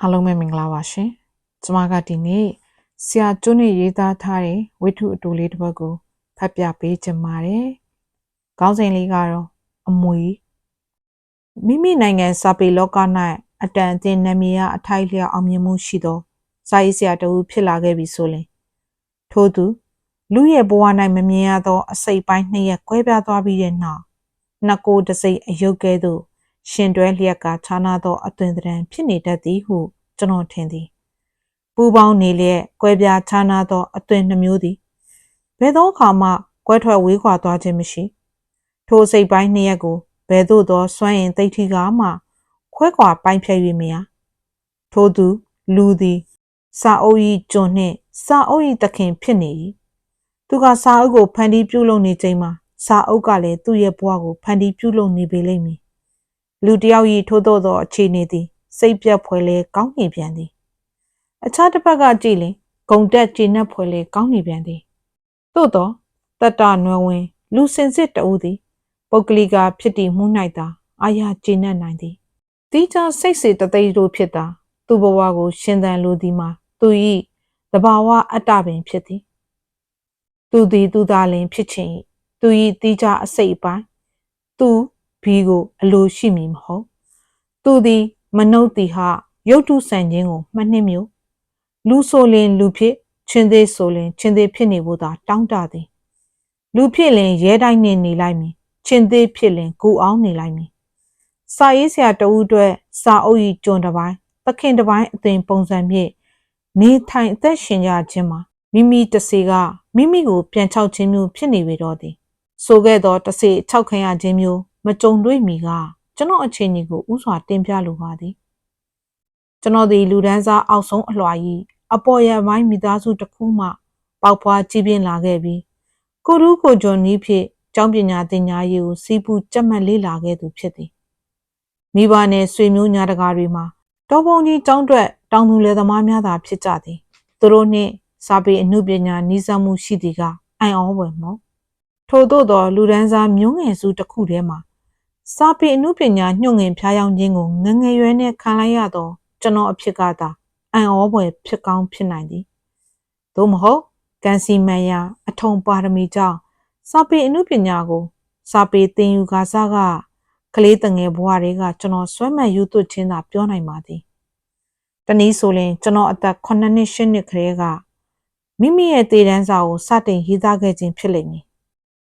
အားလုံးပဲမင်္ဂလာပါရှင်။ကျွန်မကဒီနေ့ဆရာကျွန်းနဲ့ရေးသားထားတဲ့ဝိထုအတူလေးတစ်ပုဒ်ကိုဖတ်ပြပေးချင်ပါတယ်။ခေါင်းစဉ်လေးကတော့အမွေမိမိနိုင်ငံစာပေလောက၌အတန်အသင့်နာမည်ရအထိုက်လျောက်အောင်မြင်မှုရှိသောစာရေးဆရာတစ်ဦးဖြစ်လာခဲ့ပြီဆိုရင်ထို့သူလူရဲ့ဘဝ၌မမြင်ရသော အစိတ်ပိုင်းနှစ်ရက်ကွဲပြားသွားပြီးတဲ့နောက်နှစ်ကိုယ်တစ်စိတ်အယုတ်ကဲ့သို့ ရှင်တွဲလျက်ကခြားနာသောအသွင်သဏ္ဍာန်ဖြစ်နေတတ်သည်ဟုကျွန်တော်ထင်သည်ပူပေါင်းနေလျက်ကွဲပြားခြားနာသောအသွင်နှမျိုးသည်ဘယ်သောအခါမှကွဲထွက်ဝေးခွာသွားခြင်းမရှိ ထိုစိတ်ပိုင်းနှစ်ရက်ကိုဘယ်သို့သောစွမ်းရင်သိထီကားမှ ခွဲခွာပိုင်းဖြတ်၍မရထို့သူလူသည်စာအုပ်၏ကျွန်နှင့်စာအုပ်၏သခင်ဖြစ်နေ၏သူကစာအုပ်ကိုဖန်တီးပြုလုပ်နေချိန်မှာစာအုပ်ကလည်းသူ့ရဲ့ဘဝကိုဖန်တီးပြုလုပ်နေပေလိမ့်မည် လူတစ်ယောက်၏ထို့သောသောအခြေအနေသည် စိတ်ပြတ်ဖွယ်လဲကောင်းနေပြန်သည် အခြားတစ်ဖက်ကကြည့်ရင်ဂုံတက်ကျေနပ်ဖွယ်လဲကောင်းနေပြန်သည်သို့သောတတ္တနွယ်ဝင် လူစင်စစ်တဦးသည် ပုဂ္ဂလိကဖြစ်တည်မှု၌သာအာရကျေနပ်နိုင်သည်တိကျစိတ်စေတသိက်တို့ဖြစ်တာသူ့ဘဝကို ရှင်သန်လိုသည်မှာသူ၏တဘာဝအတ္တပင်ဖြစ်သည် သူသည်သူသာလင်ဖြစ်ခြင်း၏သူ၏တိကျအစိတ်အပိုင်းသူ ဘီကိုအလိုရှိမည်မဟုတ်သူသည်မနုဿတိဟရုတ်တုဆန်ခြင်းကိုမှတ်နှင်းမျိုးလူဆိုလင်လူဖြစ်ချင်းသေးဆိုလင်ချင်းသေးဖြစ်နေဖို့သာတောင်းတသည်လူဖြစ်လင်ရဲတိုင်းနေနေလိုက်မည်ချင်းသေးဖြစ်လင်ကိုအောင်နေလိုက်မည်စာရေးဆရာတဦးအတွက်စာအုပ်ဤကျွန်းတစ်ပိုင်းသခင်တစ်ပိုင်းအသွင်ပုံစံဖြင့်နေထိုင်အသက်ရှင်ကြခြင်းမှာမိမိတစေကမိမိကိုပြန်ချောက်ခြင်းမျိုးဖြစ်နေပေတော့သည်ဆိုခဲ့သောတစေချောက်ခံရခြင်းမျိုး မကြုံတွေ့မီကကျွန်တော်အခြေအနေကိုဥစွာတင်ပြလိုပါသည်ကျွန်တော်ဒီလူဒန်းစားအောက်ဆုံးအလွှာကြီးအပေါ်ရပိုင်းမိသားစုတစ်ခုမှ ပေါက်ဖွားကြီးပြင်းလာခဲ့ပြီးကိုရုကိုဂျွန်နီးဖြစ်ကျောင်းပညာသင်ကြားရေးကိုစီးပူးကြက်မှတ်လေ့လာခဲ့သူဖြစ်သည်မိဘနဲ့ဆွေမျိုးညာတကာတွေမှာတော်ပုံကြီးကျောင်းတွက်တောင်သူလယ်သမားများသာဖြစ်ကြသည်သူတို့နှင့်စာပေအမှုပညာနှီးစပ်မှုရှိသည်ကအံ့ဩဖွယ်မောထို့သောသောလူဒန်းစားမျိုးငယ်စုတစ်ခုထဲမှာ စာပေအမှုပညာညှို့ငင်ဖျားယောင်းခြင်းကိုငငယ်ရွယ်နဲ့ခံလိုက်ရသောကျွန်တော်အဖြစ်ကသာအံ့ဩဖွယ်ဖြစ်ကောင်းဖြစ်နိုင်သည်သို့မဟုတ်ကန်စီမန်ယာအထုံပါရမီကြောင့်စာပေအမှုပညာကို စာပေသင်ယူကားစားကကလေးတငယ်ဘဝတွေကကျွန်တော်ဆွဲမှတ်ယူသွချင်းသာပြောနိုင်ပါသည်တနည်းဆိုရင်ကျွန်တော်အသက်9နှစ်10နှစ်ခရဲကမိမိရဲ့တည်တန်းစာကိုစတင်ရေးသားခဲ့ခြင်းဖြစ်လိမ့်မည်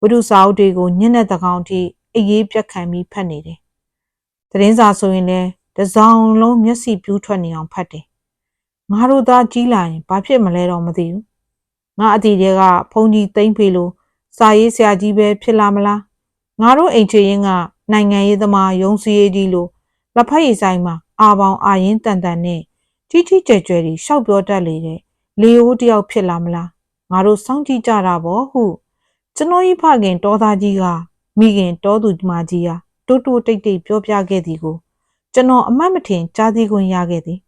ဝိတုစာအုပ်တွေကိုညနေတကောင်ထိ အရေးပြက်ခံပြီးဖတ်နေတယ်။သတင်းစာဆိုရင်လည်းတစောင်းလုံးမျက်စိပြူးထွက်နေအောင်ဖတ်တယ်။ငါတို့သားကြီးလာရင်ဘာဖြစ်မလဲတော့မသိဘူး။ငါအတီတွေကဖုန်ကြီးတိမ့်ဖေလို့စာရေးဆရာကြီးပဲဖြစ်လာမလား။ငါတို့အိမ်ချေရင်ကနိုင်ငံရေးသမားရုံးစည်းရေးကြီးလို့လက်ဖက်ရည်ဆိုင်မှာအာပေါင်အာရင်တန်တန်နဲ့ကြီးကြီးကျယ်ကျယ်ကြီးရှောက်ပြောတတ်လေတဲ့လေအိုးတယောက်ဖြစ်လာမလား။ငါတို့စောင့်ကြည့်ကြတာပေါ့ဟုကျွန်တော်ဤဖခင်တောသားကြီးက မိခင်တောသူမကြီးဟာတိုးတိုးတိတ်တိတ်ပြောပြခဲ့သည်ကိုကျွန်တော်အမှတ်မထင်ကြားသိခွင့်ရခဲ့သည်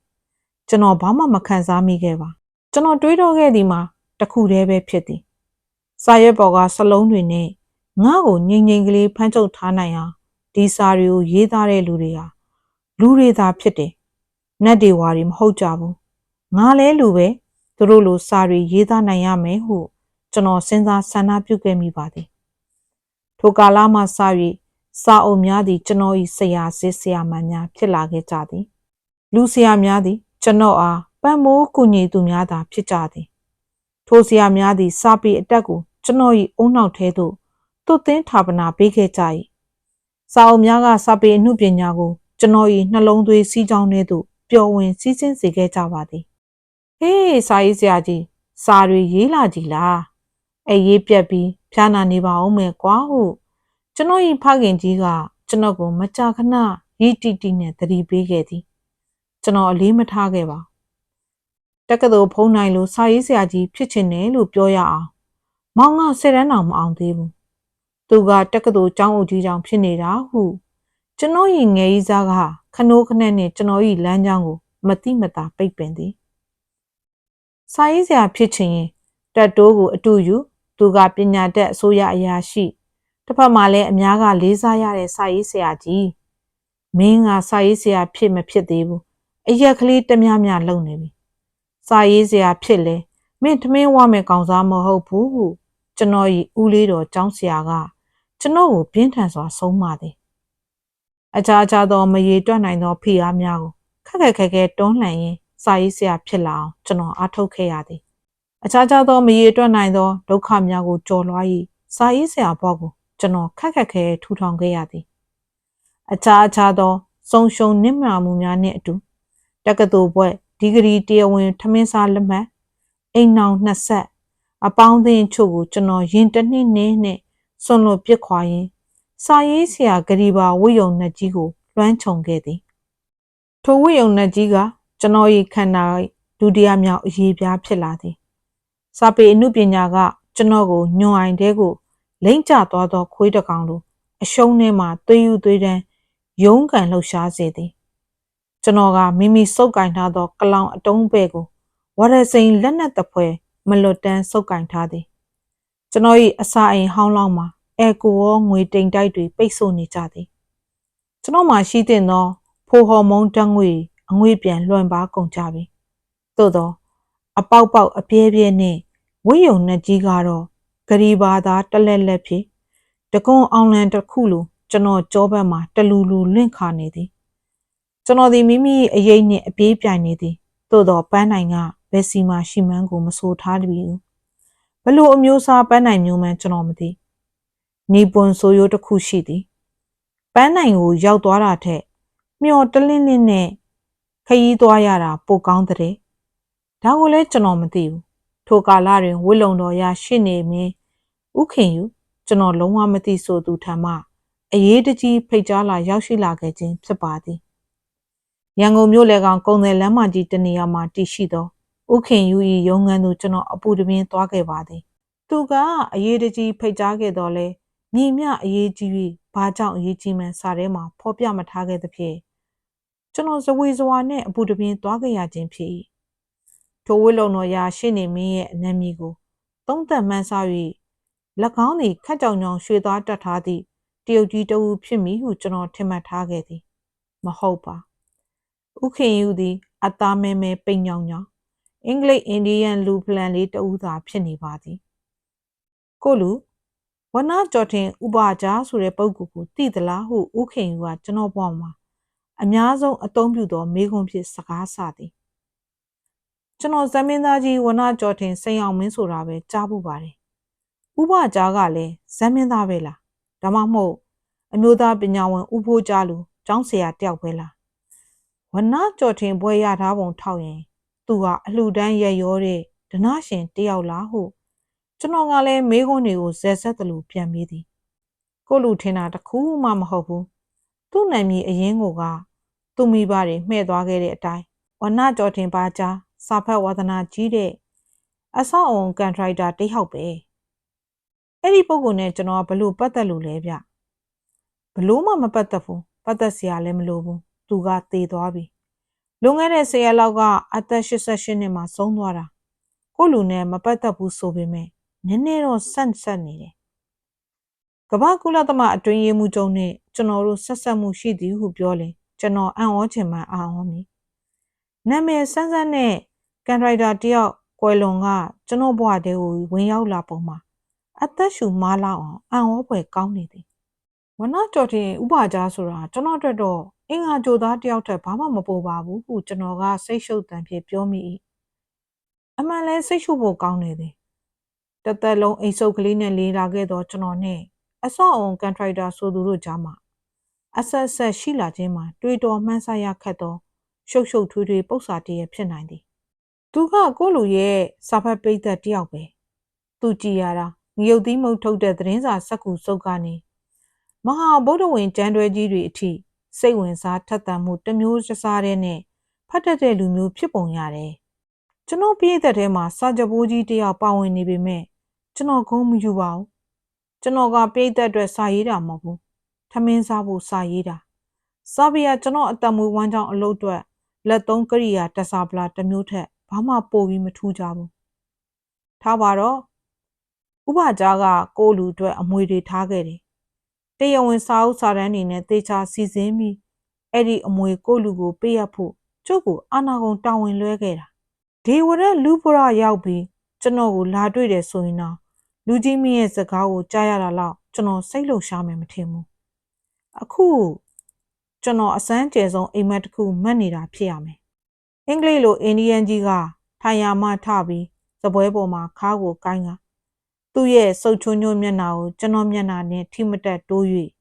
ကျွန်တော်ဘာမှမခံစားမိခဲ့ပါကျွန်တော်တွေးတော့ခဲ့သည်မှာတခုတည်းပဲဖြစ်သည်စာရွက်ပေါ်ကစလုံးတွေနဲ့ငါ့ကိုငိမ့်ငိမ့်ကလေးဖမ်းချုပ်ထားနိုင်အောင်ဒီစာတွေကိုရေးသားတဲ့လူတွေဟာလူတွေသာဖြစ်တယ်နတ်တွေဝါတွေမဟုတ်ကြဘူးငါလဲလူပဲသူတို့လိုစာတွေရေးသားနိုင်ရမယ်ဟုကျွန်တော်စဉ်းစားဆန္ဒပြုခဲ့မိပါသည် ထိုကာလမှစ၍စာအုပ်များသည်ကျွန်တော်၏ဆရာစစ်ဆရာမများဖြစ်လာခဲ့ကြသည်လူဆရာများသည် ကျွန်တော်အားပံ့ပိုးကူညီသူများသာဖြစ်ကြသည်ထိုဆရာများသည် စာပေအတက်ကိုကျွန်တော်၏အုံနောက်ထဲသို့သွတ်သင်းဌာပနာပေးခဲ့ကြ၏စာအုပ်များကစာပေအမှုပညာကို ကျွန်တော်၏နှလုံးသွေးစီးကြောင်းထဲသို့ပျော်ဝင်စီးဆင်းစေခဲ့ကြပါသည်ဟေးစာရေးဆရာကြီးစာတွေရေးလာကြည်လား အဲရေးပြက်ပြီးဖျားနာနေပါအောင်မယ်ကွာဟုကျွန်တော်ဤဖခင်ကြီးကကျွန်တော်ကိုမကြာခဏရီတီတီနဲ့တတိပေးခဲ့သည်ကျွန်တော်အလေးမထားခဲ့ပါတက္ကသိုလ်ဖုံးနိုင်လို့စာရေးဆရာကြီးဖြစ်ချင်တယ်လို့ပြောရအောင်မောင်ကဆယ်တန်းတောင်မအောင်သေးဘူးသူကတက္ကသိုလ်ကျောင်းအုပ်ကြီးကြောင့်ဖြစ်နေတာဟုကျွန်တော်ဤငယ်ကြီးစားကခနိုးခနဲ့နဲ့ကျွန်တော်ဤလမ်းကြောင်းကိုမတိမတာပိတ်ပင်သည်စာရေးဆရာဖြစ်ချင်ရင်တက်တိုးကိုအတူယူ သူကပညာတတ်အစိုးရအရာရှိတစ်ဖက်မှာလည်းအများကလေးစားရတဲ့စာရေးဆရာကြီးမင်းကစာရေးဆရာဖြစ်မဖြစ်သေးဘူးအရက်ကလေးတမျှမျှလုံနေပြီစာရေးစရာဖြစ်လဲမင်းထမင်းဝမဲ့ကောင်စားမဟုတ်ဘူးဟုကျွန်တော်ဤဦးလေးတော်ចောင်းဆရာကကျွန်တော်ကိုပြင်းထန်စွာဆုံးမသည်အခြားခြားသောမရေတွက်နိုင်သောဖိအားများကိုခက်ခက်ခဲခဲတွန်းလှန်ရင်းစာရေးဆရာဖြစ်လာအောင်ကျွန်တော်အားထုတ်ခဲ့ရသည် အခြားခြားသောမရေတွက်နိုင်သောဒုက္ခများကိုကြော်လွှား၍စာရေးဆရာဘဝကိုကျွန်တော်ခက်ခက်ခဲထူထောင်ခဲ့ရသည်အခြားအခြားသောဆုံရှုံနစ်မာမှုများနှင့်အတူတက္ကသိုလ်ဘွဲ့ဒီဂရီတရားဝင်ထမင်းစားလက်မှတ်အိမ်နောင်နှစ်ဆက်အပေါင်းအသင်းချို့ကိုကျွန်တော်ရင်တစ်နှစ်နဲ့နဲ့ဆွန်လွတ်ပစ်ခွာရင်းစာရေးဆရာဂရီဘာဝိယုံနှက်ကြီးကိုလွှမ်းခြုံခဲ့သည်ထိုဝိယုံနှက်ကြီးကကျွန်တော်၏ခန္ဓာ၏ဒုတိယမြောက်အရေးပြားဖြစ်လာသည် စာပေအမှုပညာက ကျွန်တော်ကိုညွန်အိုင်တဲ့ကိုလိမ့်ကျသွားသောခွေးတကောင်လိုအရှုံးထဲမှသွေးယူသွေးတန်းရုံးကန်လှုပ်ရှားစေသည်ကျွန်တော်ကမိမိစုပ်ကင်ထားသောကလောင်အတုံးပဲ့ကိုဝရစိန်လက်နက်တပွဲမလွတ်တမ်းစုပ်ကင်ထားသည်ကျွန်တော်၏အစာအိမ်ဟောင်းလောင်းမှာအဲကိုရောငွေတိမ်တိုက်တွေပိတ်ဆို့နေကြသည်ကျွန်တော်မှရှိတဲ့သောဖိုဟော်မုန်းတငွေအငွေပြန်လွှမ်းပါကုန်ကြပြီသို့သော အပေါက်ပေါက်အပြဲပြဲနှင့်ဝိယုံနှက်ကြီးကတော့ဂရီဘာသာတလက်လက်ဖြစ်တကွန်အောင်လန်တစ်ခုလိုကျွန်တော်ကြောဘက်မှာတလူလူလင့်ခါနေသည်ကျွန်တော်ဒီမိမိအရေးနှင့်အပြေးပြိုင်နေသည်သို့တော့ပန်းနိုင်ကဘယ်စီမှာရှိမှန်းကိုမဆိုထားတပြီဘလို့အမျိုးအစားပန်းနိုင်မျိုးမှန်းကျွန်တော်မသိနေပွန်ဆိုရိုးတစ်ခုရှိသည်ပန်းနိုင်ကိုရောက်သွားတာထက်မျော်တလင်းလင်းနဲ့ခရီးသွားရတာပိုကောင်းတဲ့ ဒါကိုလည်းကျွန်တော်မသိဘူးထိုကာလတွင်ဝစ်လုံတော်ရရှိနေမင်းဥခင်ယူကျွန်တော်လုံးဝမသိဆိုသူထံမှအရေးတကြီးဖိတ်ကြားလာရောက်ရှိလာခဲ့ခြင်းဖြစ်ပါသည်ရန်ကုန်မြို့လေကောင်ကုံတယ်လမ်းမကြီးတနေရာမှာတည်ရှိသောဥခင်ယူ၏ရုံးခန်းသို့ကျွန်တော်အပူတပြင်းသွားခဲ့ပါသည်သူကအရေးတကြီးဖိတ်ကြားခဲ့တော်လဲညီမျှအရေးကြီး၍ဘာကြောင့်အရေးကြီးမှန်းစာထဲမှာဖော်ပြမထားခဲ့သဖြင့်ကျွန်တော်ဇဝေဇဝါနဲ့အပူတပြင်းသွားခဲ့ရခြင်းဖြစ်၏ ထိုဝိလုံတော်ရာရှင်းနေမင်းရဲ့အနံမီကို သုံးသက်မှန်းဆ၍၎င်းသည်ခက်ကြောင်ကြောင်ရွှေသားတက်ထားသည့်တရုတ်ကြီးတဦးဖြစ်မည်ဟုကျွန်တော်ထင်မှတ်ထားခဲ့သည်မဟုတ်ပါဥခင်ယူသည် အသားမဲမဲပိန်ညောင်ညောင်အင်္ဂလိပ်အိန္ဒိယန်လူဖလန်လေးတဦးသာဖြစ်နေပါသည်ကိုလူဝနာကျော်ထင်ဥပါကြားဆိုတဲ့ပုဂ္ဂိုလ်ကိုသိသလားဟုဥခင်ယူကကျွန်တော်ပေါ်မှာအများဆုံးအသုံးပြုသောမေးခွန်းဖြင့်စကားဆသည် ကျွန်တော်ဇမင်းသားကြီးဝနာကျော်ထင်စိန်အောင်မင်းဆိုတာပဲကြားဖို့ပါတယ်ဥပကြားကလည်းဇမင်းသားပဲလားဒါမှမဟုတ်အမျိုးသားပညာဝင်ဥဖိုးကြားလူကျောင်းဆရာတယောက်ပဲလားဝနာကျော်ထင်ဘွဲရထားပုံထောက်ရင် သူဟာအလှူဒန်းရရောတဲ့ဒနာရှင်တယောက်လားဟုကျွန်တော်ကလည်းမေးခွန်းတွေကိုဇက်ဆက်တလူပြန်ပြီးသည်ကိုလူထင်တာတခုမှမဟုတ်ဘူးသူ့နာမည်အရင်ကသူ့မိဘတွေမှဲ့သွားခဲ့တဲ့အတိုင်းဝနာကျော်ထင်ပါကြား စာဖတ်ဝါသနာကြီးတဲ့အဆောက်အုံကန်ထရိုက်တာတယောက်ပဲအဲ့ဒီပုံကနဲ့ကျွန်တော်ကဘလို့ပတ်သက်လို့လဲဗျဘလို့မှမပတ်သက်ဘူးပတ်သက်စရာလည်းမလိုဘူးသူကသေသွားပြီလွန်ခဲ့တဲ့10ရက်လောက်ကအသက်88နှစ်မှာဆုံးသွားတာကိုလူနဲ့မပတ်သက်ဘူးဆိုပေမဲ့နည်းနည်းတော့ဆန့်ဆက်နေတယ်ကမ္ဘာကုလသမအတွင်းရေးမှူးချုပ်နဲ့ကျွန်တော်တို့ဆက်ဆက်မှုရှိသည်ဟုပြောလေကျွန်တော်အံ့ဩချင်မှအံ့ဩမည်နာမည်ဆန်းဆန်းနဲ့ ကန်ထရိုက်တာတယောက်ကွယ်လွန်ကကျွန်တော်ဘဝတည်းကိုဝင်ရောက်လာပုံမှာအသက်ရှူမားလောက်အောင်အံ့ဩဖွယ်ကောင်းနေသည်ဝနကျော်တင်ဥပါကြားဆိုတာကျွန်တော်အတွက်တော့အင်္ဂါကြိုသားတယောက်ထက်ဘာမှမပိုပါဘူးဟုကျွန်တော်ကစိတ်ရှုပ်တန်ဖြင့်ပြောမိ၏အမှန်လဲစိတ်ရှုပ်ဖို့ကောင်းနေသည်တသက်လုံးအိမ်ဆုပ်ကလေးနဲ့လေးလာခဲ့တော့ကျွန်တော်နဲ့အဆောက်အုံကန်ထရိုက်တာဆိုသူတို့ကြားမှာအဆက်ဆက်ရှိလာခြင်းမှာတွေးတော်မှန်းဆရခတ်သောရှုပ်ရှုပ်ထွေးထွေးပု္ပ္ပာတည်းဖြစ်နိုင်သည် သူကကိုလူရဲ့စာဖတ်ပိသက်တယောက်ပဲသူကြည်ရတာငရုတ်သီးမုတ်ထုတ်တဲ့သတင်းစာစက္ကူစုပ်ကနေမဟာဗုဒ္ဓဝင်ကျမ်းတွဲကြီးတွေအထိစိတ်ဝင်စားထက်သန်မှုတစ်မျိုးစစားတဲ့နဲ့ဖတ်တတ်တဲ့လူမျိုးဖြစ်ပုံရတယ်ကျွန်တော်ပြည့်တဲ့ထဲမှာစာကြပိုးကြီးတယောက်ပါဝင်နေပေမဲ့ကျွန်တော်ဂုံးမယူပါဘူးကျွန်တော်ကပြည့်တဲ့အတွက်စာရေးတာမဟုတ်ဘူးထမင်းစားဖို့စာရေးတာစာပေကကျွန်တော်အတမွေးဝမ်းကြောင်းအလုပ်အတွက်လက်သုံးကရိယာတစားပလာတစ်မျိုးထက် ဘာမှပိုပြီးမထူးကြဘူးထားပါတော့ဥပကြားကကိုလူအတွက်အမွေတွေထားခဲ့တယ်တရားဝင်စာအုပ်စာတမ်းတွေနဲ့တေချာစီစဉ်ပြီးအဲ့ဒီအမွေကိုလူကိုပေးရဖို့ကျုပ်ကိုအာနာကုန်တာဝန်လွှဲခဲ့တာဒေဝရက်လူပရရောက်ပြီးကျွန်တော်ကိုလာတွေ့တယ်ဆိုရင်တော့လူကြီးမင်းရဲ့စကားကိုကြားရတာလောက်ကျွန်တော်စိတ်လှုပ်ရှားမယ်မထင်ဘူးအခုကျွန်တော်အစမ်းကျယ်ဆုံးအိမ်မက်တစ်ခုမှတ်နေတာဖြစ်ရမယ် အင်္ဂလိပ်လိုအိန္ဒိယန်ကြီးကထိုင်ယာမှထပြီးစပွဲပေါ်မှာခါးကိုကိုင်းကသူ့ရဲ့စုပ်ချွန်းချွန်းမျက်နှာကိုကျွန်တော်မျက်နှာနဲ့ထိမတက်တိုး၍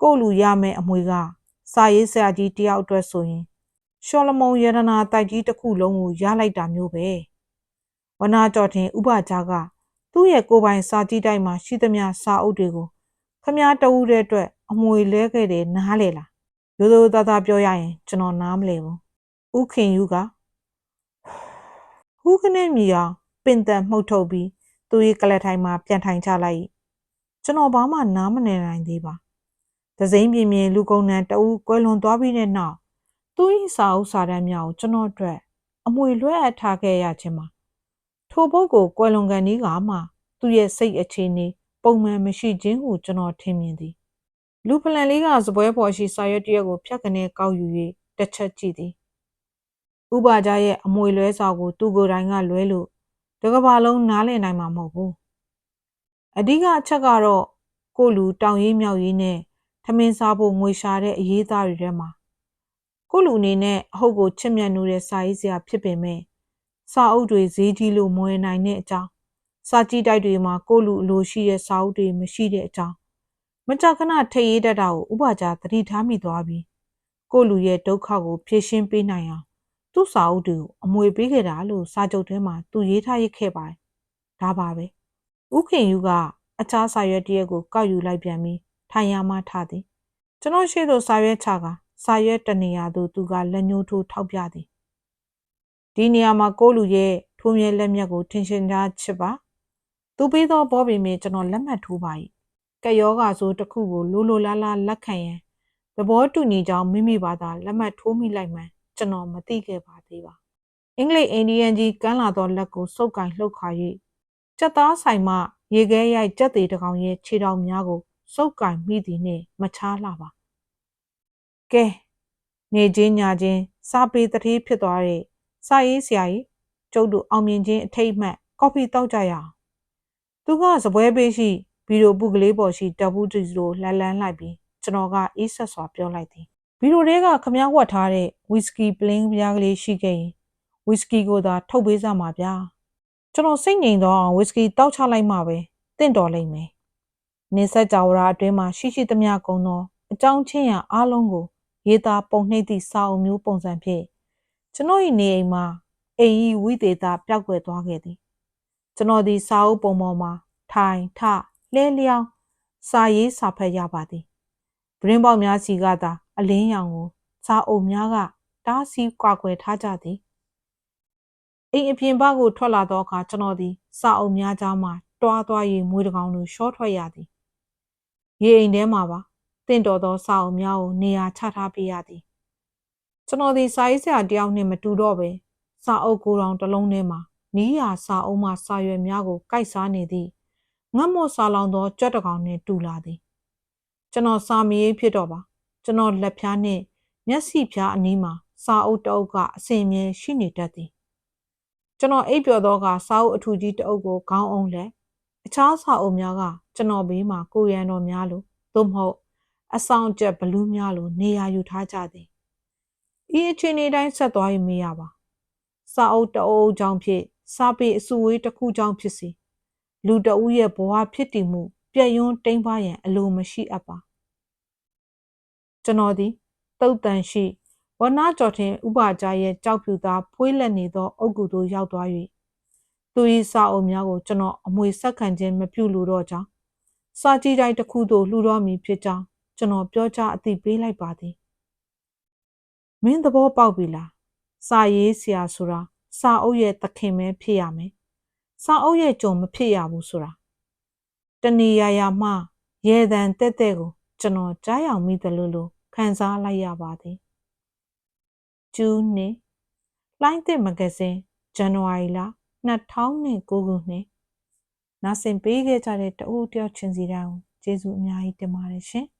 ကို့လူရမယ့်အမွေကစာရေးဆရာကြီးတယောက်အတွက်ဆိုရင်ရှောလမုန်ယရနာတိုက်ကြီးတစ်ခုလုံးကိုရလိုက်တာမျိုးပဲဝနာကြော်တင်ဥပကြားကသူ့ရဲ့ကိုယ်ပိုင်စာကြည့်တိုက်မှာရှိသမျှစာအုပ်တွေကိုခမားတဦးတဲ့အတွက်အမွေလဲခဲ့တယ်နားလေလားရိုးရိုးသားသားပြောရရင်ကျွန်တော်နားမလဲဘူး ဥခင်ယူကဟူးကနေမြေအောင်ပင်တန်မှုတ်ထုတ်ပြီးသူ့ရဲ့ကလပ်ထိုင်မှာပြန်ထိုင်ချလိုက်ကျွန်တော်ဘာမှနားမနေနိုင်သေးပါဒစိမ့်ပြင်းပြင်းလူကုန်နံတအူးကွယ်လွန်သွားပြီးတဲ့နောက်သူ့၏စာအုပ်စာတမ်းများကိုကျွန်တော်အတွက်အမွေလွှဲအပ်ထားခဲ့ရခြင်းမှာထိုပုဂ္ဂိုလ်ကွယ်လွန်ကန်ဒီကမှသူ့ရဲ့စိတ်အခြေအနေပုံမှန်မရှိခြင်းဟုကျွန်တော်ထင်မြင်သည်လူဖလန်လေးကစပွဲပေါ်ရှိစာရွက်တရက်ကိုဖြတ်ကနေကောက်ယူ၍တစ်ချက်ကြည့်သည် ဥပါကြရဲ့အမွေလွဲစာကို သူကိုယ်တိုင်ကလွဲလို့တကဘာလုံးနားလည်နိုင်မှာမဟုတ်ဘူးအဓိကအချက်ကတော့ကိုလူတောင်ရေးမြောက်ရေးနဲ့ထမင်းစားဖို့ငွေရှာတဲ့အရေးသားတွေထဲမှာကိုလူအနေနဲ့အဟုတ်ကိုချစ်မြတ်နိုးတဲ့စာရေးစရာဖြစ်ပေမဲ့စာအုပ်တွေဈေးကြီးလို့မဝယ်နိုင်တဲ့အကြောင်းစာကြည့်တိုက်တွေမှာကိုလူအလိုရှိတဲ့စာအုပ်တွေမရှိတဲ့အကြောင်းမကြခဏထိတ်ရေးတတ်တာကိုဥပကြာသတိထားမိသွားပြီးကိုလူရဲ့ဒုက္ခကိုဖြေရှင်းပေးနိုင်အောင် သူ့စာအုပ်တွေကိုအမွေပေးခဲ့တာလို့စာချုပ်ထဲမှာသူရေးထားရခဲ့ပါတယ်ဒါပါပဲဥခင်ယူကအခြားစာရွက်တရက်ကိုကောက်ယူလိုက်ပြန်ပြီးထိုင်ရမှထသည်ကျွန်တော်ရှိသို့စာရွက်ချကစာရွက်တနေရာသို့သူကလက်ညှိုးထိုးထောက်ပြသည်ဒီနေရာမှာကိုလူရဲ့ထိုးမြဲလက်မျက်ကိုထင်ရှင်ကြားချစ်ပါသူပေးသောဘောပင်မြေကျွန်တော်လက်မှတ်ထိုးပါ၏ကယောဂါဆိုတစ်ခုကိုလိုလိုလားလားလက်ခံရန်သဘောတူညီကြောင်းမိမိဘာသာလက်မှတ်ထိုးမိလိုက်မှန် ကျွန်တော်မသိခဲ့ပါသေးပါအင်္ဂလိပ်အိန္ဒိယန်ကြီးကမ်းလာသောလက်ကိုစုပ်ကင်လှုပ်ခါ၍ကြက်သားဆိုင်မှရေခဲရိုက်ကြက်သေးတကောင်ရဲ့ခြေတော်များကိုစုပ်ကင်မိသည်နှင့်မချားလှပါကဲနေချင်းညာချင်းစားပေးတတိဖြစ်သွားတဲ့စာရေးဆရာကြီးကျုပ်တို့အောင်မြင်ခြင်းအထိတ်မှတ်ကော်ဖီတောက်ကြရအောင်သူကစပွဲပေးရှိဗီဒီယိုပုကလေးပေါ်ရှိတပ်ဘူးတီလိုလှမ်းလှမ်းလိုက်ပြီးကျွန်တော်ကအေးဆက်စွာပြောလိုက်သည် ဗီဒီယိုတွေကခမည်းဝတ်ထားတဲ့ဝီစကီပလင်းပြားကလေးရှိခဲ့ရင်ဝီစကီကိုသာထုတ်ပေးစမှာဗျာကျွန်တော်စိတ်ငြိမ်တော့အောင်ဝီစကီတောက်ချလိုက်မှပဲတင့်တော်လိမ့်မယ်နေဆက်ကြဝဠာအတွင်းမှာရှိရှိသမျှကုန်သောအကြောင်းချင်းရာအားလုံးကိုရေးသားပုံနှိပ်သည့်စာအုပ်မျိုးပုံစံဖြင့်ကျွန်တော်၏နေအိမ်မှာအိမ်ဤဝိသေသပျောက်ကွယ်သွားခဲ့သည်ကျွန်တော်ဒီစာအုပ်ပုံပေါ်မှာထိုင်ထလဲလျောင်းစာရေးစာဖတ်ရပါသည်ဗရင်ပေါက်များစီကသာ အလင်းရောင်ကိုစာအုပ်များကတားဆီးကွာကွယ်ထားကြသည်အိမ်အပြင်ဘက်ကိုထွက်လာသောအခါကျွန်တော်သည်စာအုပ်များကြားမှတွားသွား၍မွေးတကောင်လိုရှော့ထွက်ရသည်ရေအိမ်ထဲမှာပါတင့်တော်သောစာအုပ်များကိုနေရာချထားပေးရသည်ကျွန်တော်ဒီစာရေးဆရာတယောက်နဲ့မတူတော့ပဲစာအုပ်ကိုယ်တော်တစ်လုံးထဲမှာနီးရာစာအုပ်မှစာရွက်များကိုကိုက်စားနေသည့်ငတ်မော့စာလောင်သောကြွက်တကောင်နှင့်တူလာသည်ကျွန်တော်စာမရေးဖြစ်တော့ပါ ကျွန်တော်လက်ဖြားနှင့်မျက်စိဖြားအနီးမှာစာအုပ်တအုပ်ကအစင်မြဲရှိနေတတ်သည်ကျွန်တော်အိပ်ပျော်သောကစာအုပ်အထူကြီးတအုပ်ကိုခေါင်းအောင်လက်အခြားစာအုပ်များကကျွန်တော်ဘေးမှာကိုရန်တော်များလို့သို့မဟုတ်အဆောင်ကျက်ဘလူးများလို့နေရာယူထားကြသည်ဤအခြေအနေတိုင်းဆက်သွားရင်မရပါစာအုပ်တအုပ်ကြောင့်ဖြစ်စာပေအစုဝေးတစ်ခုကြောင့်ဖြစ်စီလူတဦးရဲ့ဘဝဖြစ်တည်မှုပြည့်ယွန်းတိမ်ပါရန်အလိုမရှိအပ်ပါ ကျွန်တော်သည်တုတ်တန်ရှိဝနာကျော်ထင်ဥပါကြရဲ့ကြောက်ဖြူသားဖွေးလက်နေသော အုပ်ကူသို့ရောက်သွား၍သူ၏စာအုပ်များကိုကျွန်တော်အမွေဆက်ခံခြင်းမပြုလိုတော့ကြောင်းစာကြည့်တိုင်းတစ်ခုသို့လှူတော့မည်ဖြစ်ကြောင်းကျွန်တော်ပြောကြားအသိပေးလိုက်ပါသည်မင်းသဘောပေါက်ပြီလားစာရေးဆရာဆိုတာစာအုပ်ရဲ့သခင်ပဲဖြစ်ရမယ်စာအုပ်ရဲ့ကြုံမဖြစ်ရဘူးဆိုတာတဏီယာယာမှရေတံတက်တဲ့ကို ကျွန်တော်ကြားရောက်မိတယ်လို့လို့ခံစားလိုက်ရပါသည်ကျူးနှစ်လိုင်းတဲ့မဂဇင်းဇန်နဝါရီလ2009ခုနှစ်နာဆင်ပေးခဲ့ကြတဲ့တအုပ်တယောက်ချင်းစီတိုင်းကိုကျေးဇူးအများကြီးတင်ပါတယ်ရှင်။